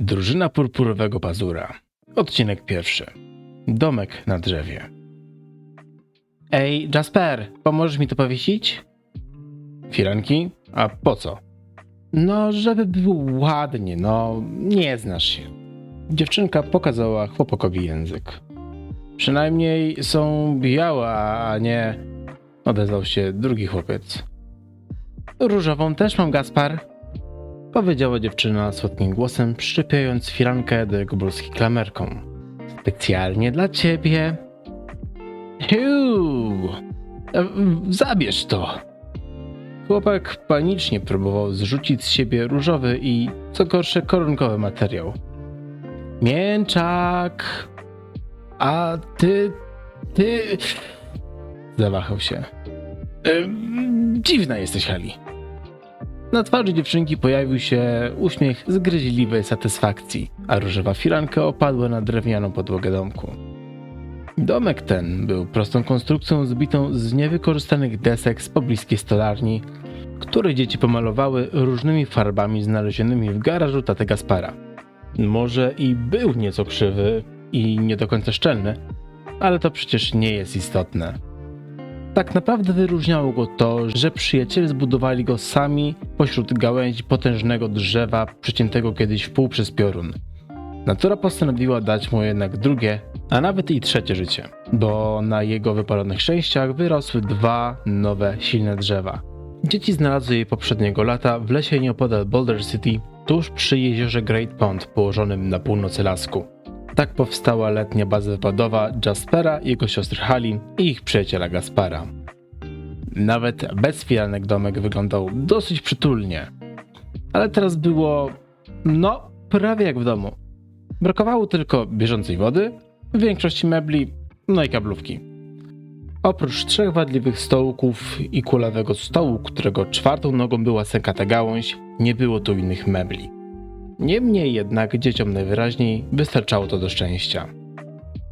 Drużyna purpurowego pazura. Odcinek pierwszy. Domek na drzewie. Ej, Jasper, pomożesz mi to powiesić? Firanki? A po co? No, żeby było ładnie, no, nie znasz się. Dziewczynka pokazała chłopakowi język. Przynajmniej są białe, a nie... Odezwał się drugi chłopiec. Różową też mam, Gaspar. Powiedziała dziewczyna słodkim głosem, przypiając firankę do jego bluzki klamerką. Specjalnie dla ciebie. Hiu! E, Zabierz to! Chłopak panicznie próbował zrzucić z siebie różowy i, co gorsze, koronkowy materiał. Mięczak! A ty... ty... Zawahał się. Ym, dziwna jesteś, Hali. Na twarzy dziewczynki pojawił się uśmiech zgryźliwej satysfakcji, a różowa firanka opadła na drewnianą podłogę domku. Domek ten był prostą konstrukcją zbitą z niewykorzystanych desek z pobliskiej stolarni, które dzieci pomalowały różnymi farbami znalezionymi w garażu taty Gaspara. Może i był nieco krzywy i nie do końca szczelny, ale to przecież nie jest istotne. Tak naprawdę wyróżniało go to, że przyjaciele zbudowali go sami pośród gałęzi potężnego drzewa przeciętego kiedyś w pół przez piorun. Natura postanowiła dać mu jednak drugie, a nawet i trzecie życie, bo na jego wypalonych szczęściach wyrosły dwa nowe, silne drzewa. Dzieci znalazły je poprzedniego lata w lesie nieopodal Boulder City, tuż przy jeziorze Great Pond położonym na północy lasku. Tak powstała letnia baza wypadowa Jaspera, jego siostry Halin i ich przyjaciela Gaspara. Nawet bez domek wyglądał dosyć przytulnie. Ale teraz było, no, prawie jak w domu. Brakowało tylko bieżącej wody, większości mebli, no i kablówki. Oprócz trzech wadliwych stołków i kulawego stołu, którego czwartą nogą była sękata gałąź, nie było tu innych mebli. Niemniej jednak dzieciom najwyraźniej wystarczało to do szczęścia.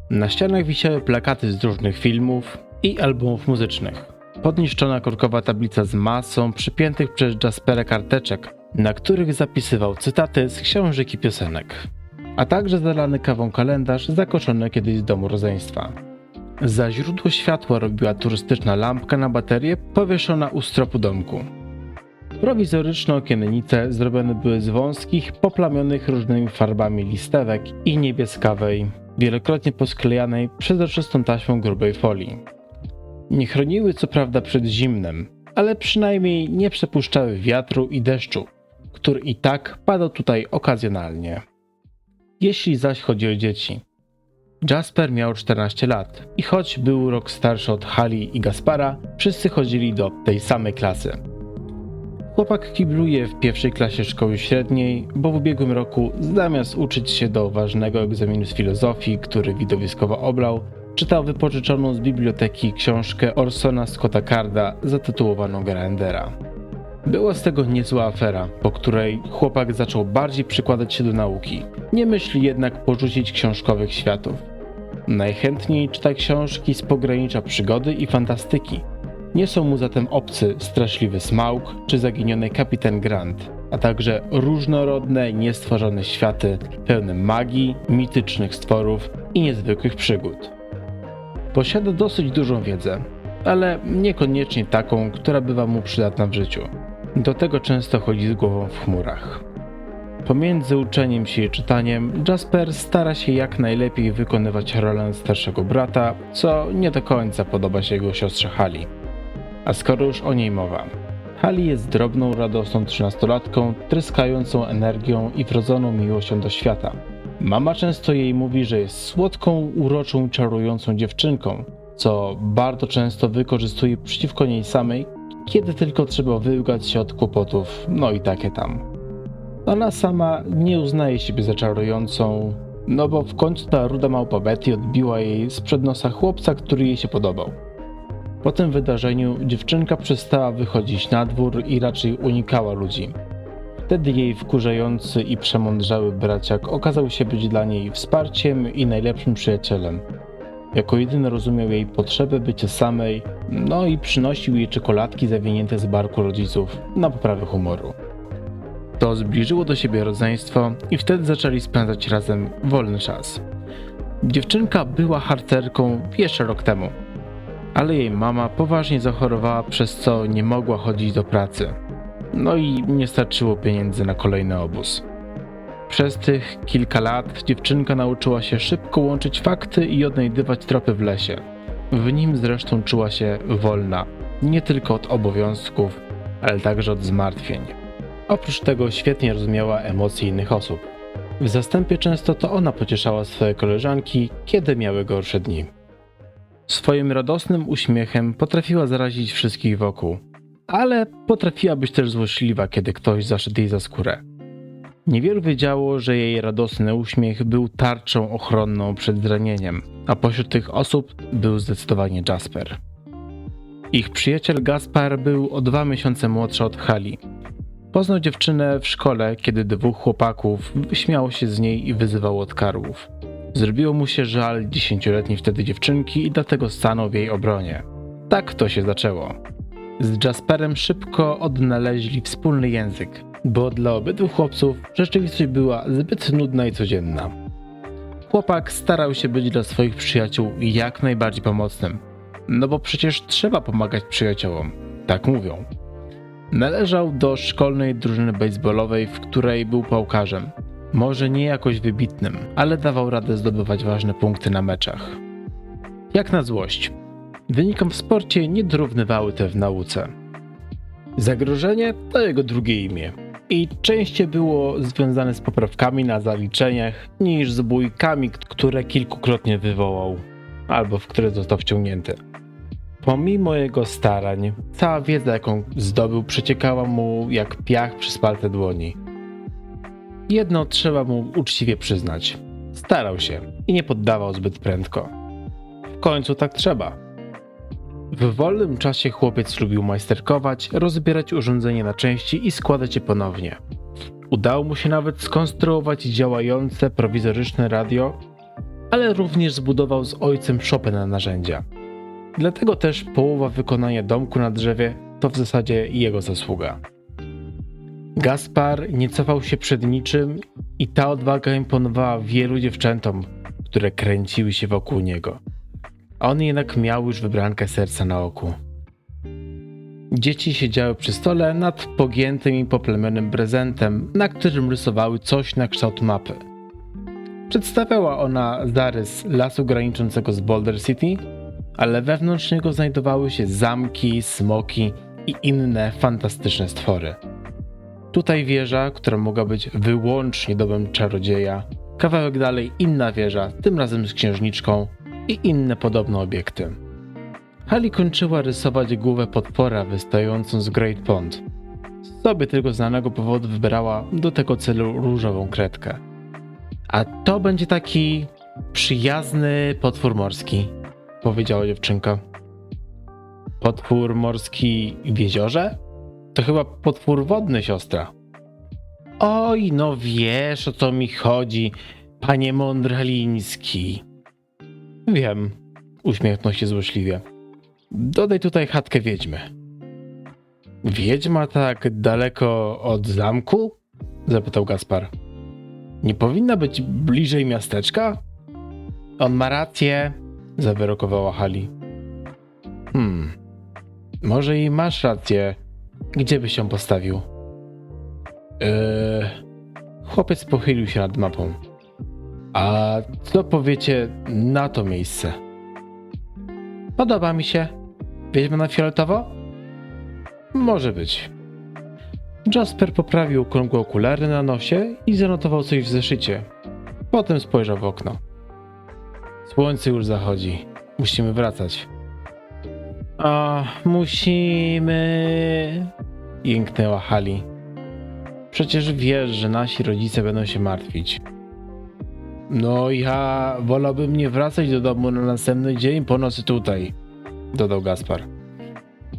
Na ścianach wisiały plakaty z różnych filmów i albumów muzycznych. Podniszczona korkowa tablica z masą przypiętych przez Jaspera karteczek, na których zapisywał cytaty z książek i piosenek. A także zalany kawą kalendarz zakoszony kiedyś z domu rodzeństwa. Za źródło światła robiła turystyczna lampka na baterię powieszona u stropu domku. Prowizoryczne okiennice zrobione były z wąskich, poplamionych różnymi farbami listewek i niebieskawej, wielokrotnie posklejanej przezroczystą taśmą grubej folii. Nie chroniły co prawda przed zimnem, ale przynajmniej nie przepuszczały wiatru i deszczu, który i tak padał tutaj okazjonalnie. Jeśli zaś chodzi o dzieci. Jasper miał 14 lat i choć był rok starszy od Hali i Gaspara, wszyscy chodzili do tej samej klasy. Chłopak kibluje w pierwszej klasie szkoły średniej, bo w ubiegłym roku zamiast uczyć się do ważnego egzaminu z filozofii, który widowiskowo oblał, czytał wypożyczoną z biblioteki książkę Orsona Scotta Carda zatytułowaną Grandera. Była z tego niezła afera, po której chłopak zaczął bardziej przykładać się do nauki. Nie myśli jednak porzucić książkowych światów. Najchętniej czyta książki z pogranicza przygody i fantastyki, nie są mu zatem obcy straszliwy Smaug czy zaginiony kapitan Grant, a także różnorodne, niestworzone światy pełne magii, mitycznych stworów i niezwykłych przygód. Posiada dosyć dużą wiedzę, ale niekoniecznie taką, która bywa mu przydatna w życiu. Do tego często chodzi z głową w chmurach. Pomiędzy uczeniem się i czytaniem, Jasper stara się jak najlepiej wykonywać rolę starszego brata, co nie do końca podoba się jego siostrze Hali. A skoro już o niej mowa. Hali jest drobną, radosną trzynastolatką, tryskającą energią i wrodzoną miłością do świata. Mama często jej mówi, że jest słodką, uroczą, czarującą dziewczynką, co bardzo często wykorzystuje przeciwko niej samej, kiedy tylko trzeba wyłgać się od kłopotów, no i takie tam. Ona sama nie uznaje siebie za czarującą, no bo w końcu ta ruda małpa Betty odbiła jej sprzed nosa chłopca, który jej się podobał. Po tym wydarzeniu dziewczynka przestała wychodzić na dwór i raczej unikała ludzi. Wtedy jej wkurzający i przemądrzały braciak okazał się być dla niej wsparciem i najlepszym przyjacielem. Jako jedyny rozumiał jej potrzebę bycia samej, no i przynosił jej czekoladki zawinięte z barku rodziców na poprawę humoru. To zbliżyło do siebie rodzeństwo i wtedy zaczęli spędzać razem wolny czas. Dziewczynka była harcerką jeszcze rok temu, ale jej mama poważnie zachorowała, przez co nie mogła chodzić do pracy. No i nie starczyło pieniędzy na kolejny obóz. Przez tych kilka lat dziewczynka nauczyła się szybko łączyć fakty i odnajdywać tropy w lesie. W nim zresztą czuła się wolna, nie tylko od obowiązków, ale także od zmartwień. Oprócz tego świetnie rozumiała emocje innych osób. W zastępie często to ona pocieszała swoje koleżanki, kiedy miały gorsze dni. Swoim radosnym uśmiechem potrafiła zarazić wszystkich wokół, ale potrafiła być też złośliwa, kiedy ktoś zaszedł jej za skórę. Niewielu wiedziało, że jej radosny uśmiech był tarczą ochronną przed zranieniem, a pośród tych osób był zdecydowanie Jasper. Ich przyjaciel Gaspar był o dwa miesiące młodszy od Hali. Poznał dziewczynę w szkole, kiedy dwóch chłopaków wyśmiało się z niej i wyzywało od karłów. Zrobiło mu się żal dziesięcioletniej wtedy dziewczynki i dlatego stanął w jej obronie. Tak to się zaczęło. Z Jasperem szybko odnaleźli wspólny język, bo dla obydwu chłopców rzeczywistość była zbyt nudna i codzienna. Chłopak starał się być dla swoich przyjaciół jak najbardziej pomocnym, no bo przecież trzeba pomagać przyjaciołom, tak mówią. Należał do szkolnej drużyny baseballowej, w której był pałkarzem. Może nie jakoś wybitnym, ale dawał radę zdobywać ważne punkty na meczach. Jak na złość. Wynikom w sporcie nie dorównywały te w nauce. Zagrożenie to jego drugie imię i częściej było związane z poprawkami na zaliczeniach niż z bójkami, które kilkukrotnie wywołał albo w które został wciągnięty. Pomimo jego starań, cała wiedza, jaką zdobył, przeciekała mu jak piach przez palce dłoni. Jedno trzeba mu uczciwie przyznać: starał się i nie poddawał zbyt prędko. W końcu tak trzeba. W wolnym czasie chłopiec lubił majsterkować, rozbierać urządzenie na części i składać je ponownie. Udało mu się nawet skonstruować działające prowizoryczne radio, ale również zbudował z ojcem szopę na narzędzia. Dlatego też połowa wykonania domku na drzewie to w zasadzie jego zasługa. Gaspar nie cofał się przed niczym i ta odwaga imponowała wielu dziewczętom, które kręciły się wokół niego. On jednak miał już wybrankę serca na oku. Dzieci siedziały przy stole nad pogiętym i poplemionym prezentem, na którym rysowały coś na kształt mapy. Przedstawiała ona zarys lasu graniczącego z Boulder City, ale wewnątrz niego znajdowały się zamki, smoki i inne fantastyczne stwory. Tutaj wieża, która mogła być wyłącznie domem czarodzieja, kawałek dalej inna wieża, tym razem z księżniczką i inne podobne obiekty. Hali kończyła rysować głowę potwora wystającą z Great Pond. Z sobie tylko znanego powodu wybrała do tego celu różową kredkę. A to będzie taki przyjazny potwór morski, powiedziała dziewczynka. Potwór morski w jeziorze? To chyba potwór wodny, siostra. Oj, no wiesz o co mi chodzi, panie Mądraliński. Wiem, uśmiechnął się złośliwie. Dodaj tutaj chatkę wiedźmy. Wiedźma tak daleko od zamku? Zapytał Gaspar. Nie powinna być bliżej miasteczka? On ma rację, zawyrokowała Hali. Hmm, może i masz rację. Gdzie byś się postawił? Eee, chłopiec pochylił się nad mapą. A co powiecie na to miejsce? Podoba mi się. Wiedźma na fioletowo? Może być. Jasper poprawił okrągłe okulary na nosie i zanotował coś w zeszycie. Potem spojrzał w okno. Słońce już zachodzi. Musimy wracać. O, musimy. Jęknęła Hali. Przecież wiesz, że nasi rodzice będą się martwić. No, ja wolałbym nie wracać do domu na następny dzień po nocy tutaj, dodał Gaspar.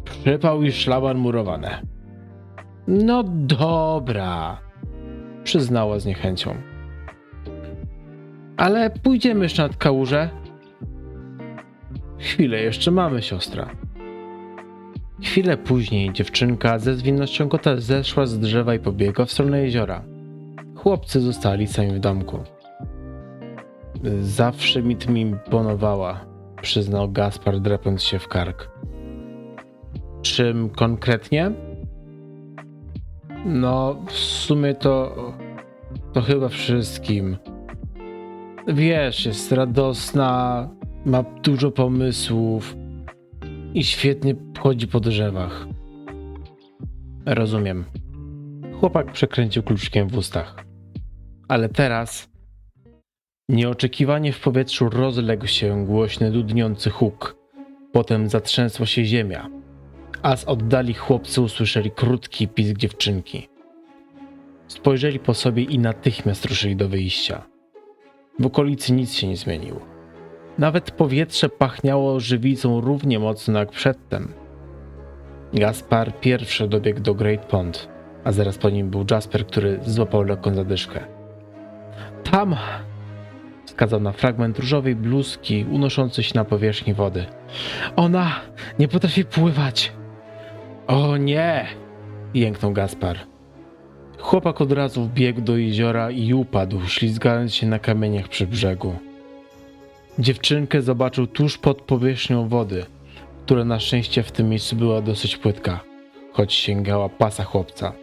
Przypał i szlaban murowane. No dobra, przyznała z niechęcią. Ale pójdziemy jeszcze nad kałużę. Chwilę jeszcze mamy, siostra. Chwilę później dziewczynka ze zwinnością kota zeszła z drzewa i pobiegła w stronę jeziora. Chłopcy zostali sami w domku. Zawsze mi tym imponowała, przyznał Gaspar drepiąc się w kark. Czym konkretnie? No, w sumie to. to chyba wszystkim. Wiesz, jest radosna, ma dużo pomysłów i świetnie chodzi po drzewach. Rozumiem. Chłopak przekręcił kluczkiem w ustach. Ale teraz. Nieoczekiwanie w powietrzu rozległ się głośny, dudniący huk. Potem zatrzęsła się ziemia, a z oddali chłopcy usłyszeli krótki pisk dziewczynki. Spojrzeli po sobie i natychmiast ruszyli do wyjścia. W okolicy nic się nie zmieniło. Nawet powietrze pachniało żywicą równie mocno jak przedtem. Gaspar pierwszy dobiegł do Great Pond, a zaraz po nim był Jasper, który złapał lekką zadyszkę. Tam! Wskazał na fragment różowej bluzki unoszący się na powierzchni wody. Ona nie potrafi pływać! O nie! jęknął Gaspar. Chłopak od razu wbiegł do jeziora i upadł, ślizgając się na kamieniach przy brzegu. Dziewczynkę zobaczył tuż pod powierzchnią wody, która na szczęście w tym miejscu była dosyć płytka, choć sięgała pasa chłopca.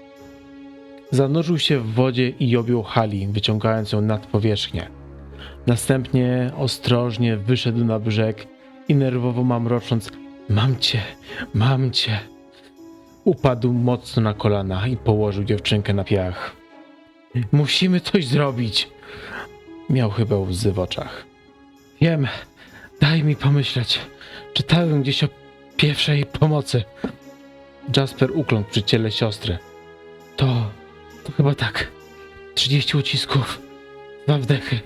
Zanurzył się w wodzie i objął Hali, wyciągając ją nad powierzchnię. Następnie ostrożnie wyszedł na brzeg i nerwowo mamrocząc Mam cię, mam cię. Upadł mocno na kolana i położył dziewczynkę na piach. Musimy coś zrobić. Miał chyba łzy w oczach. Wiem, daj mi pomyśleć. Czytałem gdzieś o pierwszej pomocy. Jasper ukląkł przy ciele siostry. To, to chyba tak. 30 ucisków, dwa wdechy.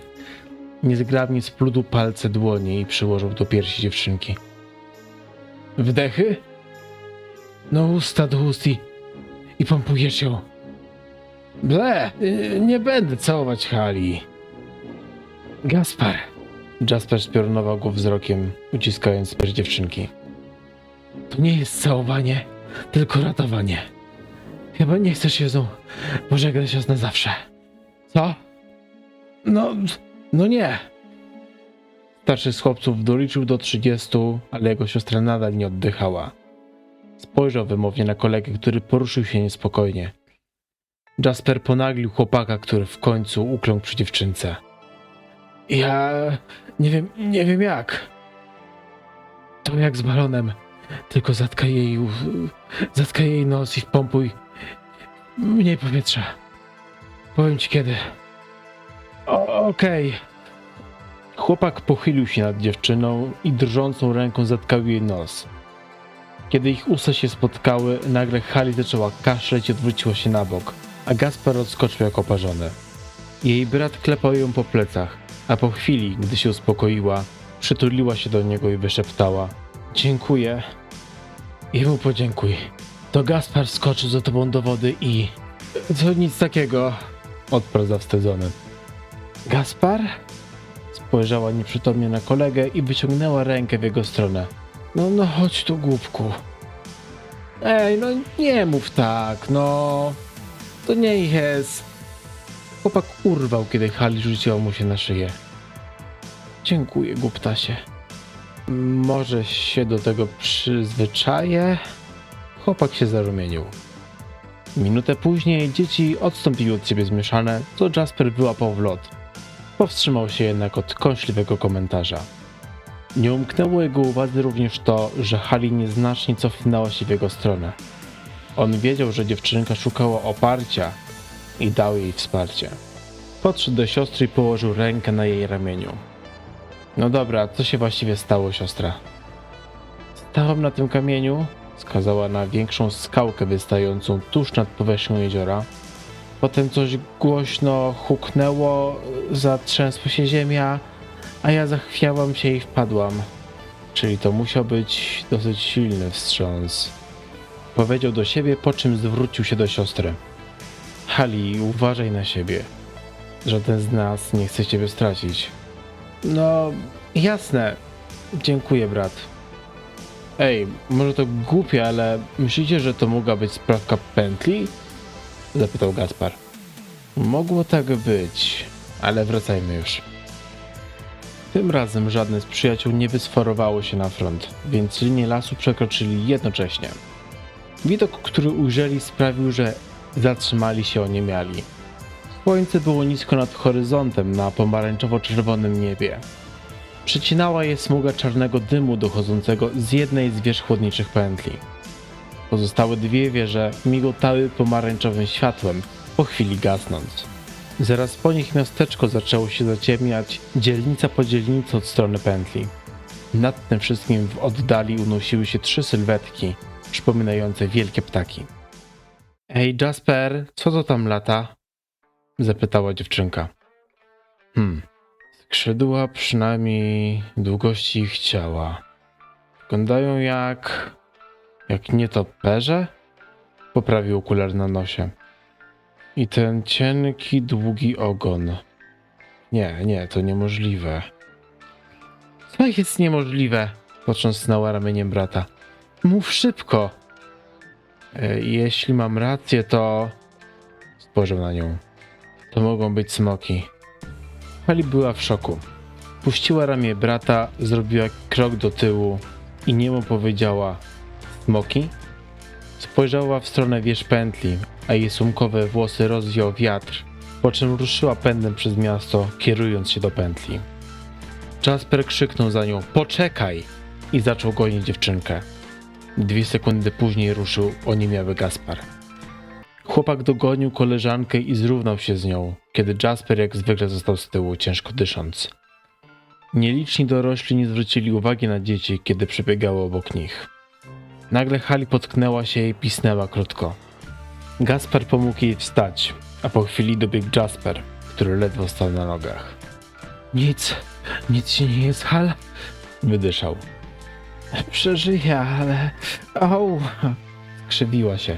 Niezgrabnie spludł palce dłoni i przyłożył do piersi dziewczynki. Wdechy? No usta do ust i, i pompujesz ją. Ble, y, nie będę całować Hali. Gaspar. Jasper spiorunował go wzrokiem, uciskając pierś dziewczynki. To nie jest całowanie, tylko ratowanie. Chyba nie chcesz się z nią pożegnać raz na zawsze. Co? No, no nie. Starszy z chłopców doliczył do 30, ale jego siostra nadal nie oddychała. Spojrzał wymownie na kolegę, który poruszył się niespokojnie. Jasper ponaglił chłopaka, który w końcu ukląkł przy dziewczynce. Ja nie wiem, nie wiem jak. To jak z balonem. Tylko zatkaj jej, zatkaj jej nos i wpompuj mniej powietrza. Powiem ci kiedy. Okej. Chłopak pochylił się nad dziewczyną i drżącą ręką zatkał jej nos. Kiedy ich usta się spotkały, nagle Hali zaczęła kaszleć i odwróciła się na bok, a Gaspar odskoczył jak oparzony. Jej brat klepał ją po plecach, a po chwili, gdy się uspokoiła, przytuliła się do niego i wyszeptała: Dziękuję. Jemu podziękuj. To Gaspar skoczył za tobą do wody i. To nic takiego, odparł zawstydzony. Gaspar? Spojrzała nieprzytomnie na kolegę i wyciągnęła rękę w jego stronę. No, no chodź tu, głupku. Ej, no nie mów tak, no. To nie jest. Chłopak urwał, kiedy Hali rzuciła mu się na szyję. Dziękuję, głuptasie. Może się do tego przyzwyczaję? Chłopak się zarumienił. Minutę później dzieci odstąpiły od siebie zmieszane, co Jasper wyłapał w lot. Powstrzymał się jednak od kąśliwego komentarza. Nie umknęło jego uwadze również to, że Hali nieznacznie cofnęła się w jego stronę. On wiedział, że dziewczynka szukała oparcia i dał jej wsparcie. Podszedł do siostry i położył rękę na jej ramieniu. No dobra, co się właściwie stało, siostra? Stałam na tym kamieniu, wskazała na większą skałkę wystającą tuż nad powierzchnią jeziora. Potem coś głośno huknęło, zatrzęsła się ziemia, a ja zachwiałam się i wpadłam. Czyli to musiał być dosyć silny wstrząs. Powiedział do siebie, po czym zwrócił się do siostry. Hali, uważaj na siebie. Żaden z nas nie chce ciebie stracić. No, jasne. Dziękuję, brat. Ej, może to głupie, ale myślicie, że to mogła być sprawka pętli? Zapytał Gaspar. Mogło tak być, ale wracajmy już. Tym razem żadne z przyjaciół nie wysforowało się na front, więc linię lasu przekroczyli jednocześnie. Widok, który ujrzeli, sprawił, że zatrzymali się oniemiali. Słońce było nisko nad horyzontem na pomarańczowo-czerwonym niebie. Przecinała je smuga czarnego dymu dochodzącego z jednej z wież chłodniczych pętli. Pozostałe dwie wieże migotały pomarańczowym światłem, po chwili gasnąc. Zaraz po nich miasteczko zaczęło się zaciemniać, dzielnica po dzielnicy od strony pętli. Nad tym wszystkim w oddali unosiły się trzy sylwetki, przypominające wielkie ptaki. Ej, Jasper, co to tam lata? Zapytała dziewczynka. Hmm, skrzydła przynajmniej długości ich ciała. Wyglądają jak... jak nietoperze? Poprawił okular na nosie. I ten cienki, długi ogon. Nie, nie, to niemożliwe. Co jest niemożliwe? Potrząsnęła ramieniem brata. Mów szybko. E, jeśli mam rację, to. Spojrzał na nią. To mogą być smoki. Pali była w szoku. Puściła ramię brata, zrobiła krok do tyłu i niemu powiedziała: Smoki? Spojrzała w stronę wież pętli, a jej sumkowe włosy rozwiał wiatr, po czym ruszyła pędem przez miasto, kierując się do pętli. Jasper krzyknął za nią: Poczekaj! i zaczął gonić dziewczynkę. Dwie sekundy później ruszył oniemiały Gaspar. Chłopak dogonił koleżankę i zrównał się z nią, kiedy Jasper jak zwykle został z tyłu, ciężko dysząc. Nieliczni dorośli nie zwrócili uwagi na dzieci, kiedy przebiegały obok nich. Nagle Hali potknęła się i pisnęła krótko. Gaspar pomógł jej wstać, a po chwili dobiegł Jasper, który ledwo stał na nogach. Nic, nic się nie jest, Hal? Wydyszał. Przeżyję, ale... Au! Skrzywiła się.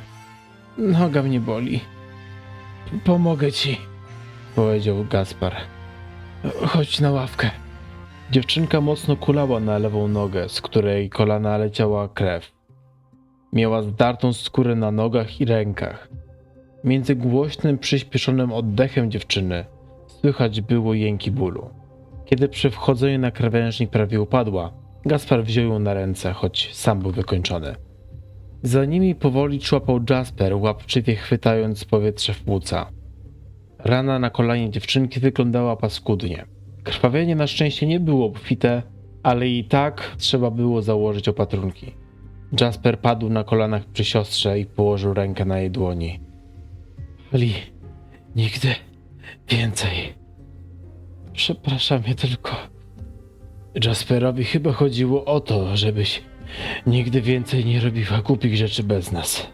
Noga mnie boli. Pomogę ci, powiedział Gaspar. Chodź na ławkę. Dziewczynka mocno kulała na lewą nogę, z której kolana leciała krew. Miała zdartą skórę na nogach i rękach. Między głośnym, przyspieszonym oddechem dziewczyny słychać było jęki bólu. Kiedy przy wchodzeniu na krawężnik prawie upadła, Gaspar wziął ją na ręce, choć sam był wykończony. Za nimi powoli człapał Jasper, łapczywie chwytając powietrze w płuca. Rana na kolanie dziewczynki wyglądała paskudnie. Krwawienie na szczęście nie było obfite, ale i tak trzeba było założyć opatrunki. Jasper padł na kolanach przy siostrze i położył rękę na jej dłoni. Ali, nigdy więcej. Przepraszam je tylko. Jasperowi chyba chodziło o to, żebyś nigdy więcej nie robiła głupich rzeczy bez nas.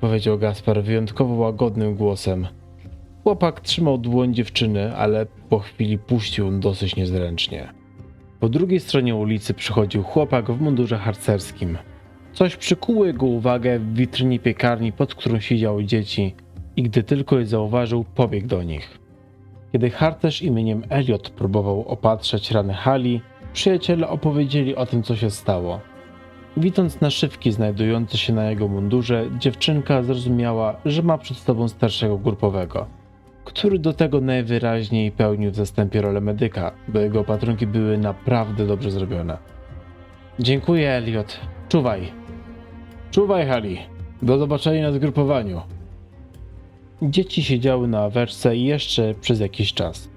Powiedział Gaspar wyjątkowo łagodnym głosem. Chłopak trzymał dłoń dziewczyny, ale po chwili puścił dosyć niezręcznie. Po drugiej stronie ulicy przychodził chłopak w mundurze harcerskim. Coś przykuło jego uwagę w witrynie piekarni, pod którą siedziały dzieci i gdy tylko je zauważył, pobiegł do nich. Kiedy harcerz imieniem Elliot próbował opatrzeć rany Hali, przyjaciele opowiedzieli o tym, co się stało. Widząc naszywki znajdujące się na jego mundurze, dziewczynka zrozumiała, że ma przed sobą starszego grupowego, który do tego najwyraźniej pełnił w zastępie rolę medyka, bo jego opatrunki były naprawdę dobrze zrobione. Dziękuję, Elliot. Czuwaj. Czuwaj, Hali. Do zobaczenia na zgrupowaniu. Dzieci siedziały na aweczce jeszcze przez jakiś czas.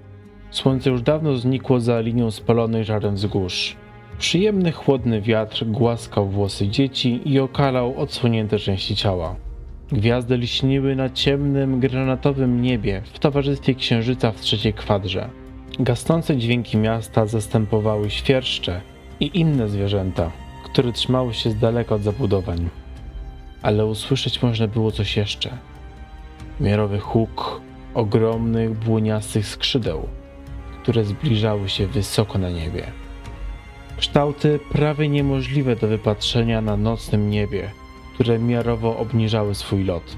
Słońce już dawno znikło za linią spalonych żarem wzgórz. Przyjemny, chłodny wiatr głaskał włosy dzieci i okalał odsłonięte części ciała. Gwiazdy lśniły na ciemnym, granatowym niebie w towarzystwie księżyca w trzeciej kwadrze. Gasnące dźwięki miasta zastępowały świerszcze i inne zwierzęta, które trzymały się z daleka od zabudowań. Ale usłyszeć można było coś jeszcze. Miarowy huk ogromnych, błoniastych skrzydeł, które zbliżały się wysoko na niebie. Kształty prawie niemożliwe do wypatrzenia na nocnym niebie, które miarowo obniżały swój lot.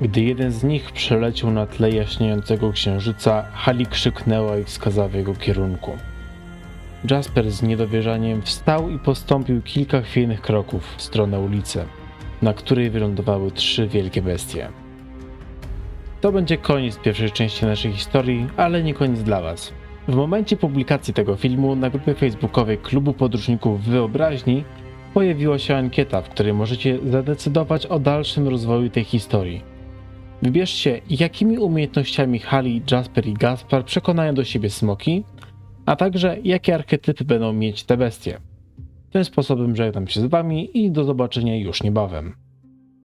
Gdy jeden z nich przeleciał na tle jaśniejącego księżyca, Hali krzyknęła i wskazała w jego kierunku. Jasper z niedowierzaniem wstał i postąpił kilka chwiejnych kroków w stronę ulicy, na której wylądowały trzy wielkie bestie. To będzie koniec pierwszej części naszej historii, ale nie koniec dla Was. W momencie publikacji tego filmu na grupie facebookowej Klubu Podróżników Wyobraźni pojawiła się ankieta, w której możecie zadecydować o dalszym rozwoju tej historii. Wybierzcie, jakimi umiejętnościami Hali, Jasper i Gaspar przekonają do siebie smoki, a także jakie archetypy będą mieć te bestie. Tym sposobem żegnam się z Wami i do zobaczenia już niebawem.